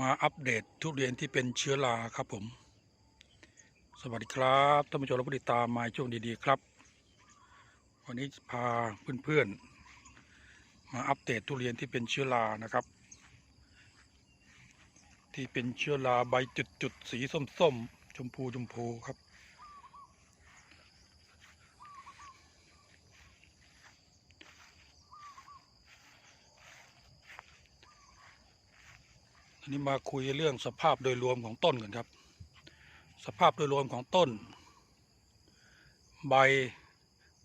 มาอัปเดตทุเรียนที่เป็นเชื้อราครับผม สวัสดีครับท่านผู้ชมและผู้ติดตามมาช่วงดีๆครับ วันนี้พาเพื่อนๆ มาอัปเดตทุเรียนที่เป็นเชื้อรานะครับ ที่เป็นเชื้อราใบจุดๆสีส้มๆชมพูชมพูครับ อันนี้มาคุยเรื่องสภาพโดยรวมของต้นกันครับ สภาพโดยรวมของต้น ใบ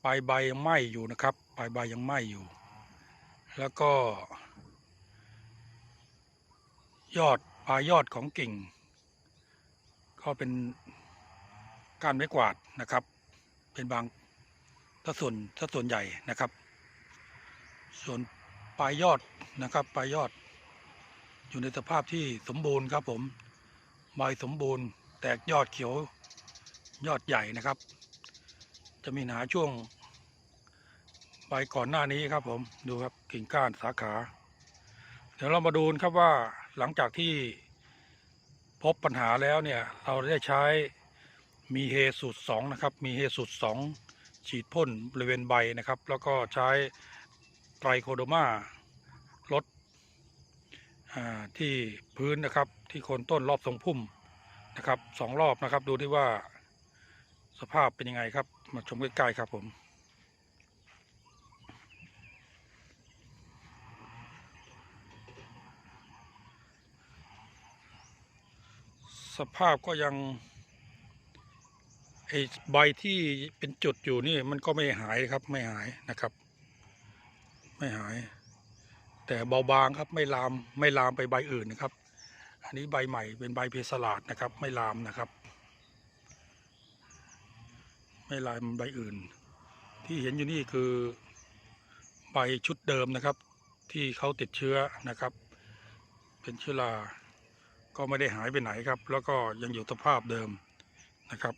ปลายใบยังไหม้อยู่นะครับปลายใบยังไหม้อยู่ แล้วก็ ยอดปลายยอดของกิ่ง ก็เป็นก้านไม้กวาดนะครับ เป็นบางถ้าส่วนถ้าส่วนใหญ่นะครับ ส่วนปลายยอดนะครับปลายยอด อยู่ในสภาพที่สมบูรณ์ครับผมใบสมบูรณ์ แตกยอดเขียวยอดใหญ่นะครับ จะมีหนาช่วงใบก่อนหน้านี้ครับผมดูครับกิ่งก้านสาขา เดี๋ยวเรามาดูนครับว่าหลังจากที่พบปัญหาแล้วเนี่ยเราได้ใช้มีเฮสูตรสองนะครับมีเฮสูตรสองฉีดพ่นบริเวณใบนะครับ แล้วก็ใช้ไตรโคโดมา ที่พื้นนะครับที่โคนต้นรอบทรงพุ่มนะครับสองรอบนะครับ ดูที่ว่าสภาพเป็นยังไงครับ มาชมใกล้ๆครับผมสภาพก็ยังไอใบที่เป็นจุดอยู่นี่มันก็ไม่หายครับไม่หายนะครับ ไม่หาย แต่เบาบางครับไม่ลามไม่ลามไปใบอื่นนะครับ อันนี้ใบใหม่เป็นใบเพสลาดนะครับ ไม่ลามนะครับ ไม่ลามใบอื่น ที่เห็นอยู่นี่คือใบชุดเดิมนะครับ ที่เขาติดเชื้อนะครับ เป็นเชื้อราก็ไม่ได้หายไปไหนครับ แล้วก็ยังอยู่สภาพเดิมนะครับ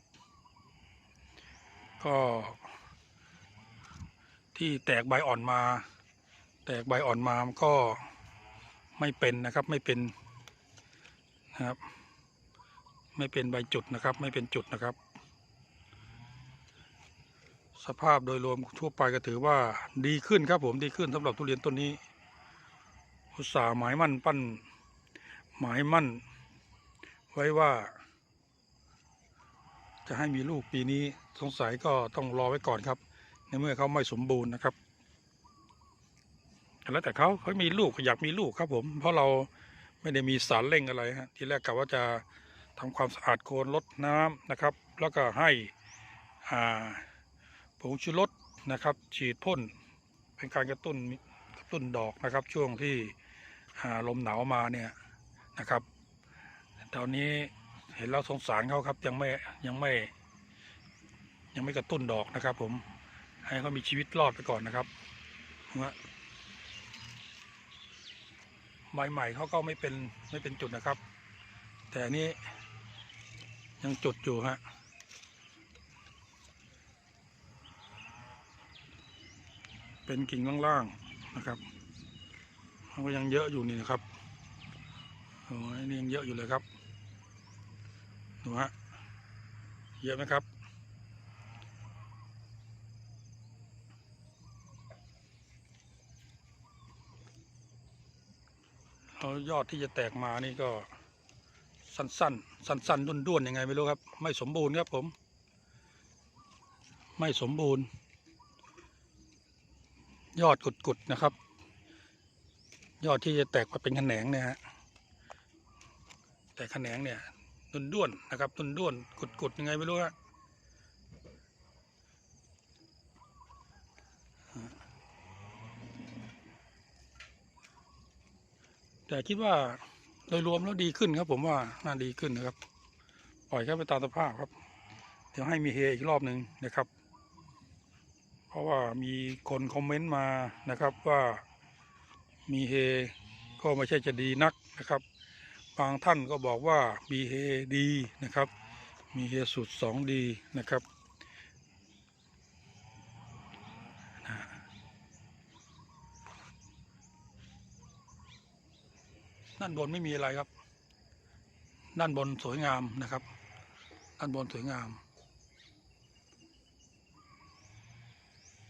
ก็ที่แตกใบอ่อนมา แตกใบอ่อนมามก็ไม่เป็นนะครับไม่เป็นนะครับ ไม่เป็นใบจุดนะครับ ไม่เป็นจุดนะครับ สภาพโดยรวมทั่วไปก็ถือว่าดีขึ้นครับผมดีขึ้นสำหรับทุเรียนต้นนี้ อุตสาห์หมายมั่นปั้น หมายมั่น ไว้ว่า จะให้มีลูกปีนี้สงสัยก็ต้องรอไว้ก่อนครับ ในเมื่อเขาไม่สมบูรณ์นะครับ แล้วแต่เขาเขามีลูกอยากมีลูกครับผม เพราะเราไม่ได้มีสารเร่งอะไรฮะทีแรกกะว่าจะทำความสะอาดโคนลดน้ำนะครับ แล้วก็ให้อ่าผงชูรสนะครับ ฉีดพ่นเป็นการกระตุ้นกระตุ้นดอกนะครับ ช่วงที่ลมหนาวมาเนี่ยนะครับตอนนี้เห็นแล้วสงสารเขาครับยังไม่ยังไม่ ยังไม่กระตุ้นดอกนะครับ ผมให้เขามีชีวิตรอดไปก่อนนะครับว่า ใบใหม่เขาก็ไม่เป็นไม่เป็นจุดนะครับ แต่อันนี้ยังจุดอยู่ฮะเป็นกิ่งล่างๆนะครับมันก็ยังเยอะอยู่นี่นะครับโอ้ยนี่ยังเยอะอยู่เลยครับดูฮะเยอะไหมครับ เอา ยอดที่จะแตกมานี่ก็สั้นๆ สั้นๆด้วนๆยังไงไม่รู้ครับ ไม่สมบูรณ์ครับผม ไม่สมบูรณ์ ยอดกุดๆนะครับ ยอดที่จะแตกมาเป็นแขนงเนี่ยฮะแต่แขนงเนี่ยด้วนๆนะครับด้วนๆกุดๆยังไงไม่รู้ฮะ แต่คิดว่าโดยรวมแล้วดีขึ้นครับ ผมว่าน่าดีขึ้นนะครับ ปล่อยแค่ไปตามสภาพครับ เดี๋ยวให้มีเฮอีกรอบหนึ่งนะครับ เพราะว่ามีคนคอมเมนต์มานะครับว่ามีเฮก็ไม่ใช่จะดีนักนะครับ บางท่านก็บอกว่ามีเฮดีนะครับ มีเฮสูตรสองดีนะครับ ด้านบนไม่มีอะไรครับ ด้านบนสวยงามนะครับ ด้านบนสวยงาม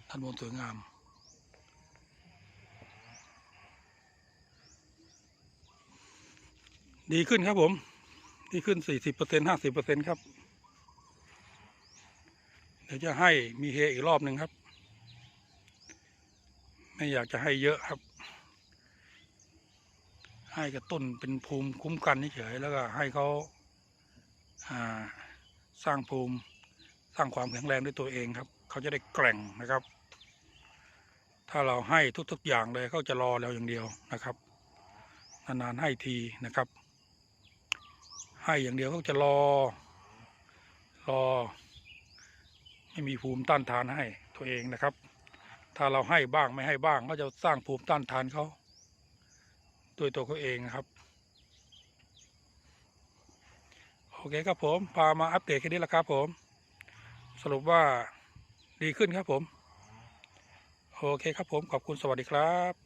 ด้านบนสวยงาม ดีขึ้นครับผม ดีขึ้นสี่สิบเปอร์เซ็นห้าสิบเปอร์เซ็นครับ เดี๋ยวจะให้มีเฮอีกรอบหนึ่งครับ ไม่อยากจะให้เยอะครับ ให้กระตุ้นเป็นภูมิคุ้มกันเฉยแล้วก็ให้เขาาสร้างภูมิสร้างความแข็งแรงด้วยตัวเองครับ เขาจะได้แกร่งนะครับ ถ้าเราให้ทุกๆอย่างเลยเขาจะรอเราอย่างเดียวนะครับนานๆให้ทีนะครับ ให้อย่างเดียวเขาจะรอ รอ ไม่มีภูมิต้านทานให้ตัวเองนะครับ ถ้าเราให้บ้างไม่ให้บ้างก็จะสร้างภูมิต้านทานเขา ด้วยตัวเขาเองนะครับ โอเคครับผม พามาอัปเดตแค่นี้แหละครับผม สรุปว่าดีขึ้นครับผม โอเคครับผม ขอบคุณสวัสดีครับ